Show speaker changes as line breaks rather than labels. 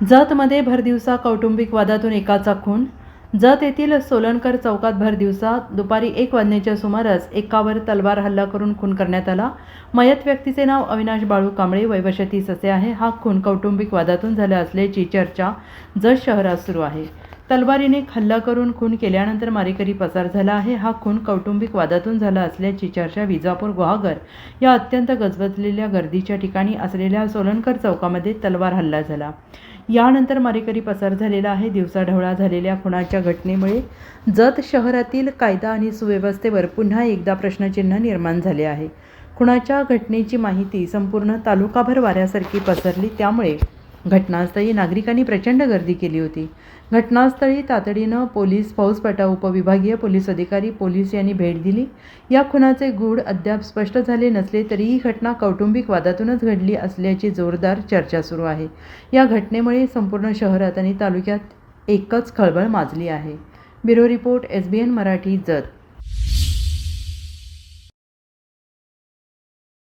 जतमध्ये भरदिवसा कौटुंबिक वादातून एकाचा खून जत येथील सोलनकर चौकात भरदिवसा दुपारी एक वाजण्याच्या सुमारास एकावर तलवार हल्ला करून खून करण्यात आला. मयत व्यक्तीचे नाव अविनाश बाळू कांबळे वैवशतीस असे आहे. हा खून कौटुंबिक वादातून झाला असल्याची चर्चा जत शहरात सुरू आहे. तलवारीने हल्ला करून खून केल्यानंतर मारेकरी पसार झाला आहे. हा खून कौटुंबिक वादातून झाला असल्याची चर्चा विजापूर गुहागर या अत्यंत गजबजलेल्या गर्दीच्या ठिकाणी असलेल्या सोलनकर चौकामध्ये तलवार हल्ला झाला. यानंतर मारेकरी पसार झालेला आहे. दिवसाढवळा झालेल्या खुणाच्या घटनेमुळे जत शहरातील कायदा आणि सुव्यवस्थेवर पुन्हा एकदा प्रश्नचिन्ह निर्माण झाले आहे. खुणाच्या घटनेची माहिती संपूर्ण तालुकाभर वाऱ्यासारखी पसरली त्यामुळे घटनास्थळी नागरिकांनी प्रचंड गर्दी केली होती. घटनास्थळी तातडीनं पोलीस फौजपटा उपविभागीय पोलीस अधिकारी पोलीस यांनी भेट दिली. या खुनाचे गूढ अद्याप स्पष्ट झाले नसले तरी ही घटना कौटुंबिक वादातूनच घडली असल्याची जोरदार चर्चा सुरू आहे. या घटनेमुळे संपूर्ण शहरात आणि तालुक्यात एकच खळबळ माजली आहे. Bureau report S B N Marathi Jath.